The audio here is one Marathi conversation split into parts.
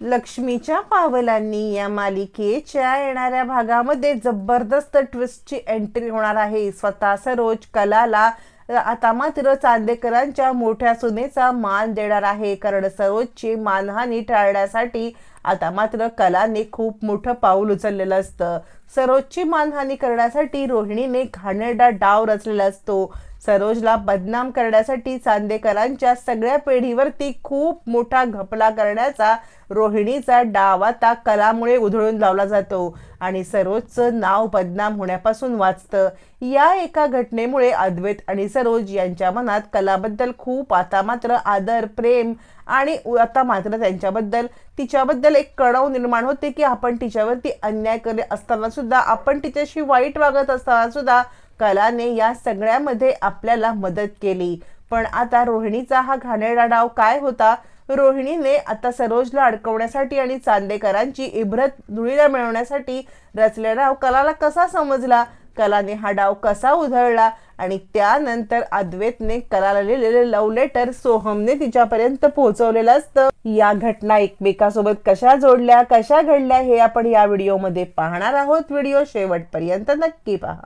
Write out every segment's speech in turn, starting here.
लक्ष्मीच्या पावलांनी या मालिकेच्या येणाऱ्या भागामध्ये जबरदस्त ट्विस्टची एंट्री होणार आहे. स्वतः सरोज कलाला आता मात्र चांदेकरांच्या मोठ्या सुनेचा मान देणार आहे. कारण सरोजची मानहानी टाळण्यासाठी आता मात्र कलाने खूप मोठं पाऊल उचललेलं असतं. सरोजची मानहानी करण्यासाठी रोहिणीने घाणेरडा डाव रचलेला असतो. सरोजला बदनाम करण्यासाठी चांदेकरांच्या सगळ्या पिढीवरती खूप मोठा घपला करण्याचा रोहिणीचा डाव आता कलामुळे उधळून लावला जातो. आणि सरोजचं नाव बदनाम होण्यापासून वाचतं. या एका घटनेमुळे अद्वैत आणि सरोज यांच्या मनात कलाबद्दल खूप आता मात्र आदर प्रेम आणि आता मात्र त्यांच्याबद्दल तिच्याबद्दल एक कणव निर्माण होते की आपण तिच्यावरती अन्याय करत असताना सुद्धा आपण तिच्याशी वाईट वागत असताना सुद्धा कलाने या सगळ्यामध्ये आपल्याला मदत केली. पण आता रोहिणीचा हा घाणेरडा डाव काय होता? रोहिणीने आता सरोजला अडकवण्यासाठी आणि चांदेकरांची इब्रत धुळीला मिळवण्यासाठी रचलेला डाव कलाला कसा समजला? कलाने हा डाव कसा उधळला? आणि त्यानंतर अद्वैतने कलाला लिहिलेले लव्ह लेटर सोहमने तिच्यापर्यंत पोहोचवलेलं असतं. या घटना एकमेकासोबत कशा जोडल्या कशा घडल्या हे आपण या व्हिडिओमध्ये पाहणार आहोत. व्हिडिओ शेवटपर्यंत नक्की पहा.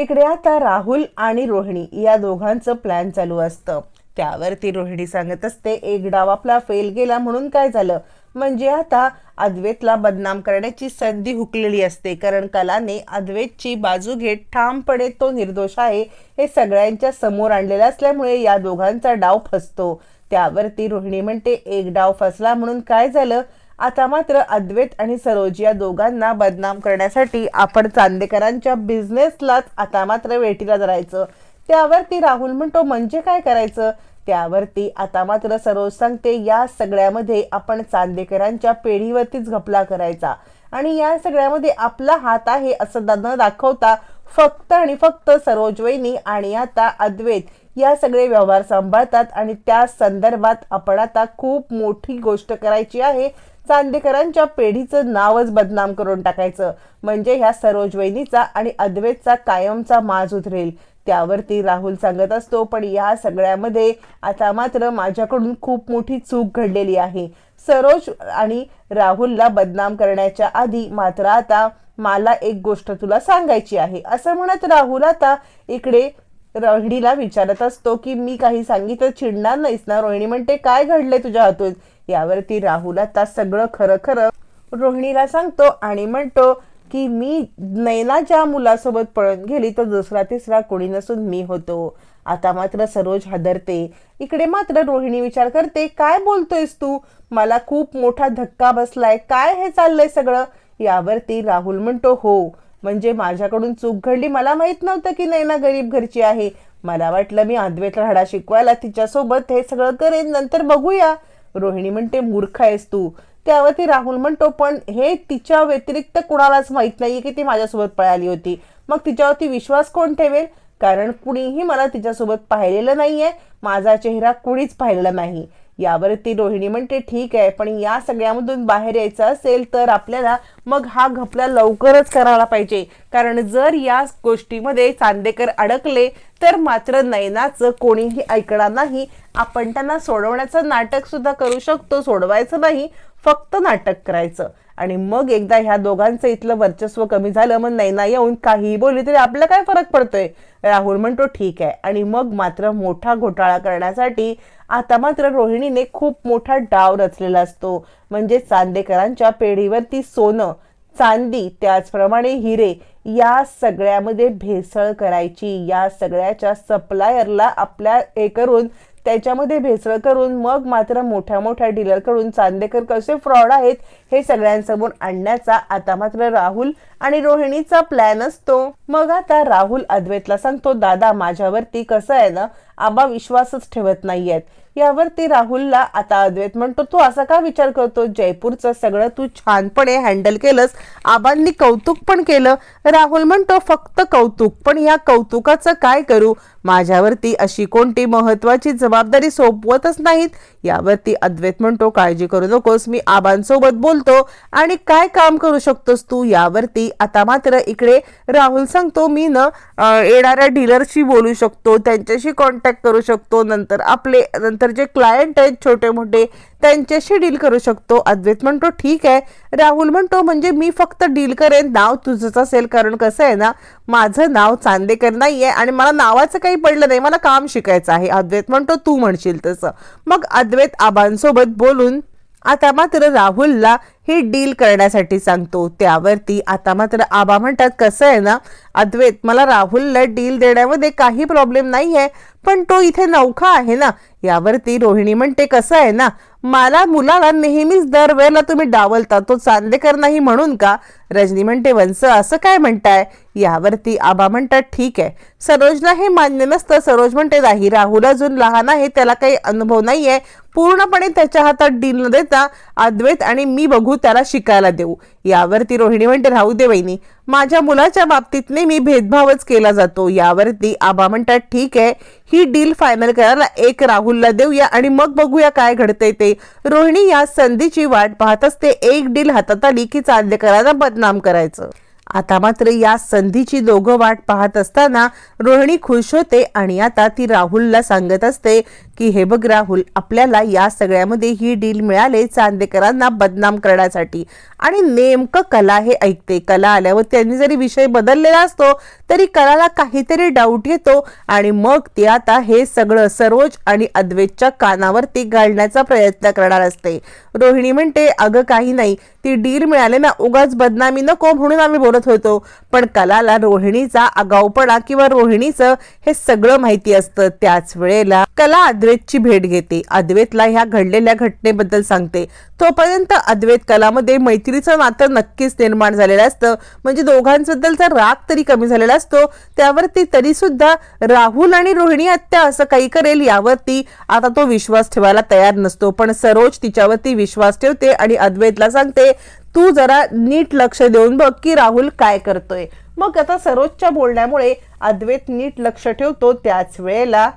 इकडे आता राहुल आणि रोहिणी या दोघांचं प्लॅन चालू असतं. त्यावरती रोहिणी सांगत असते एक डाव आपला फेल गेला म्हणून काय झालं? म्हणजे आता अद्वैतला बदनाम करण्याची संधी हुकलेली असते कारण कलाने अद्वैतची बाजू घेत ठामपणे तो निर्दोष आहे हे सगळ्यांच्या समोर आणलेलं असल्यामुळे या दोघांचा डाव फसतो. त्यावरती रोहिणी म्हणते एक डाव फसला म्हणून काय झालं? आता मात्र अद्वैत आणि सरोज या दोघांना बदनाम करण्यासाठी आपण चांदेकरांच्या बिझनेसलाच आता मात्र वेटीला धरायचं. त्यावरती राहुल म्हणतो म्हणजे काय करायचं? त्यावरती आता मात्र सरोज सांगते या सगळ्यामध्ये आपण चांदेकरांच्या पेढीवरतीच घपला करायचा आणि या सगळ्यामध्ये आपला हात आहे असं न दाखवता फक्त आणि फक्त सरोज वहिनी आणि आता अद्वैत या सगळे व्यवहार सांभाळतात आणि त्या संदर्भात आपण आता खूप मोठी गोष्ट करायची आहे. चांदेकरांच्या पेढीचं नावच बदनाम करून टाकायचं. म्हणजे ह्या सरोज वहिनीचा आणि अद्वैतचा कायमचा माज उतरेल त्यावरती राहुल सांगत असतो पण या सगळ्यामध्ये आता मात्र माझ्याकडून खूप मोठी चूक घडलेली आहे. सरोज आणि राहुलला बदनाम करण्याच्या आधी मात्र आता मला एक गोष्ट तुला सांगायची आहे. असं म्हणत राहुल आता इकडे रोहिणीला विचारत असतो की मी काही सांगितलं चिडणार नाहीस ना रोहिणी म्हणते काय घडलंय तुझ्या हातून? यावरती राहुल आता सगळं खरं खरं रोहिणीला सांगतो आणि म्हणतो की मी नैना ज्या मुलासोबत पळत गेली तर दुसरा तिसरा कोणी नसून मी होतो. आता मात्र सरोज हादरते. इकडे मात्र रोहिणी विचार करते काय बोलतोयस तू? मला खूप मोठा धक्का बसलाय. काय हे चाललंय सगळं? यावरती राहुल म्हणतो हो. म्हणजे माझ्याकडून चूक घडली मला माहीत नव्हतं की नैना गरीब घरची आहे. मला वाटलं मी अद्वैतला हडा शिकवायला तिच्यासोबत हे सगळं करेन नंतर बघूया. रोहिणी म्हणते मूर्ख आहेस तू. त्यावरती राहुल म्हणतो पण हे तिच्या व्यतिरिक्त कुणालाच माहीत नाहीये की ती माझ्यासोबत पळाली होती. मग तिच्यावरती विश्वास कोण ठेवेल? कारण कुणीही मला तिच्यासोबत पाहिलेलं नाहीये. माझा चेहरा कुणीच पाहिलेला नाही. यावरती रोहिणी म्हणते ठीक आहे पण या सगळ्यामधून बाहेर यायचं असेल तर आपल्याला मग हा घपला लवकरच करायला पाहिजे. कारण जर या गोष्टीमध्ये चांदेकर अडकले तर मात्र नयनाचं कोणीही ऐकणार नाही. आपण त्यांना सोडवण्याचं नाटक सुद्धा करू शकतो सोडवायचं नाही फक्त नाटक करायचं. आणि मग एकदा ह्या दोघांचं इथलं वर्चस्व कमी झालं मग नैना येऊन काहीही बोलली तरी आपलं काय फरक पडतोय? राहुल म्हणतो ठीक आहे. आणि मग मात्र मोठा घोटाळा करण्यासाठी आता मात्र रोहिणीने खूप मोठा डाव रचलेला असतो. म्हणजे चांदेकरांच्या पेढीवरती सोनं चांदी त्याचप्रमाणे हिरे या सगळ्यामध्ये भेसळ करायची या सगळ्याच्या सप्लायरला आपल्या हे करून त्याच्यामध्ये भेसळ करून मग मात्र मोठ्या मोठ्या डीलरकडून चांदेकर कसे फ्रॉड आहेत हे सगळ्यांसमोर आणण्याचा आता मात्र राहुल आणि रोहिणीचा प्लॅन असतो. मग आता राहुल अद्वैतला सांगतो दादा माझ्यावरती कसं आहे ना आबा विश्वासच ठेवत नाहीयेत. यावरती राहुलला आता अद्वैत म्हणतो तू असा का विचार करतो? जयपूरचं सगळं तू छानपणे हँडल केलंस. आबांनी कौतुक पण केलं. राहुल म्हणतो फक्त कौतुक. पण या कौतुकाचं काय करू? माझ्यावरती अशी कोणती महत्वाची जबाबदारी सोपवतच नाहीत. यावरती अद्वैत म्हणतो काळजी करू नकोस. मी आबांसोबत बोलतो. आणि काय काम करू शकतोस तू? यावरती आता मात्र इकडे राहुल सांगतो मी न येणाऱ्या डीलरशी बोलू शकतो. त्यांच्याशी कॉन्टॅक्ट करू शकतो नंतर आपले नंतर नंतर जे क्लायंट आहेत छोटे मोठे त्यांच्याशी डील करू शकतो. अद्वैत म्हणतो ठीक आहे. राहुल म्हणतो म्हणजे मी फक्त डील करेन नाव तुझंच असेल कारण कसं आहे ना माझं नाव चांदेकर नाही आहे आणि मला नावाचं काही पडलं नाही मला काम शिकायचं आहे. अद्वैत म्हणतो तू म्हणशील तसं. मग अद्वैत आबांसोबत बोलून आता मात्र राहुलला ही डील करण्यासाठी सांगतो. त्यावरती आता मात्र आबा म्हणतात कसं आहे ना अद्वैत मला राहुलला डील देण्यामध्ये काही प्रॉब्लेम नाही आहे पण तो इथे नौखा आहे ना. यावरती रोहिणी म्हणते कसं आहे ना मला मुलाला नेहमीच दरवेळेला तुम्ही डावलता तो चांदेकर नाही म्हणून का? रजनी म्हणते वंस असं काय म्हणताय? यावरती आबा म्हणतात ठीक आहे. सरोजला हे मान्य नसतं. सरोज म्हणते नाही राहुल अजून लहान आहे. त्याला काही अनुभव नाही आहे पूर्णपणे त्याच्या हातात डील न देता अद्वैत आणि मी बघू त्याला शिकायला देऊ. यावरती रोहिणी म्हणते राहू दे वहिनी माझ्या मुलाच्या बाबतीत मी भेदभावच केला जातो. यावरती आबा म्हणतात ठीक आहे. ही डील फायनल करायला एक राहुलला देऊया आणि मग बघूया काय घडतंय ते. रोहिणी या संधीची वाट पाहत असते. एक डील हातात आली की चांदेकरांना बदनाम करायचं. आता मात्र या संधीची दोघं वाट पाहत असताना रोहिणी खुश होते आणि आता ती राहुलला सांगत असते की हे बघ राहुल आपल्याला या सगळ्यामध्ये ही डील मिळाले चांदेकरांना बदनाम करण्यासाठी. आणि नेमकं कला हे ऐकते. कला आल्यावर त्यांनी जरी विषय बदललेला असतो तरी कलाला काहीतरी डाऊट येतो. आणि मग ती आता हे सगळं सरोज आणि अद्वैतच्या कानावरती घालण्याचा प्रयत्न करणार असते. रोहिणी म्हणते अगं काही नाही. ती डील मिळाले ना उगाच बदनामी नको म्हणून आम्ही बोलत होतो. पण कलाला रोहिणीचा आगाऊपणा किंवा रोहिणीचं हे सगळं माहिती असतं. त्याच वेळेला कला अद्वैतची भेट घेते. अद्वैतला ह्या घडलेल्या घटनेबद्दल सांगते. तोपर्यंत अद्वैत कलामध्ये मैत्रीचं नातं नक्कीच निर्माण झालेलं असतं. म्हणजे दोघांबद्दलचा राग तरी कमी झालेला असतो. त्यावरती तरी सुद्धा राहुल आणि रोहिणी हत्या असं काही करेल यावरती आता तो विश्वास ठेवायला तयार नसतो. पण सरोज तिच्यावरती विश्वास ठेवते आणि अद्वैतला सांगते तू जरा नीट लक्ष देऊन बघ की राहुल काय करतोय. मग आता सरोजच्या बोलण्यामुळे अद्वैत नीट लक्ष ठेवतो त्याच वेळेला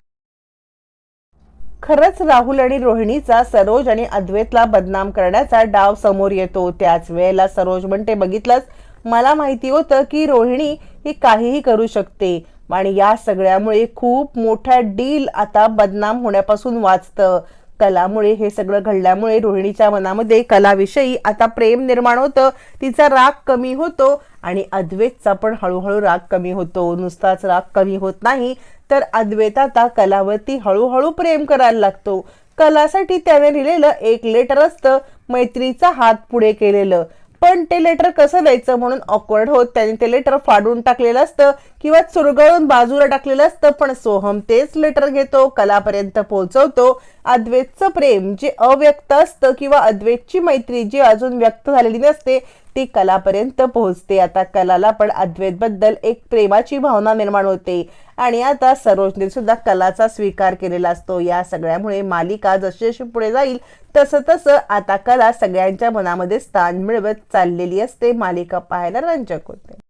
खरंच राहुल आणि रोहिणीचा सरोज आणि अद्वैतला बदनाम करण्याचा डाव समोर येतो. त्याच वेळेला सरोज म्हणते बघितलंच मला माहिती होतं की रोहिणी ही काहीही करू शकते आणि या सगळ्यामुळे खूप मोठ्या डील आता बदनाम होण्यापासून वाचतं. कलामुळे हे सगळं घडल्यामुळे रोहिणीच्या मनामध्ये कलाविषयी आता प्रेम निर्माण होतं. तिचा राग कमी होतो आणि अद्वैतचा पण हळूहळू राग कमी होतो. नुसताच राग कमी होत नाही तर अद्वैत आता कलावरती हळूहळू प्रेम करायला लागतो. कलासाठी त्याने लिहिलेलं एक लेटर असतं मैत्रीचा हात पुढे केलेलं. पण ते लेटर कसं द्यायचं म्हणून ऑकवर्ड होत त्याने ते लेटर फाडून टाकलेलं असतं किंवा चुरगळून बाजूला टाकलेलं असतं पण सोहम तेच लेटर घेतो कलापर्यंत पोहोचवतो. अद्वैतचं प्रेम जे अव्यक्त असतं किंवा अद्वैतची मैत्री जी अजून व्यक्त झालेली नसते ती कलापर्यंत पोहोचते. आता कलाला पण अद्वैतबद्दल एक प्रेमाची भावना निर्माण होते. आणि आता सरोजने सुद्धा कलाचा स्वीकार केलेला असतो. या सगळ्यामुळे मालिका जशी जशी पुढे जाईल तसं तसं आता कला सगळ्यांच्या मनामध्ये स्थान मिळवत चाललेली असते. मालिका पाहायला रंजक होते.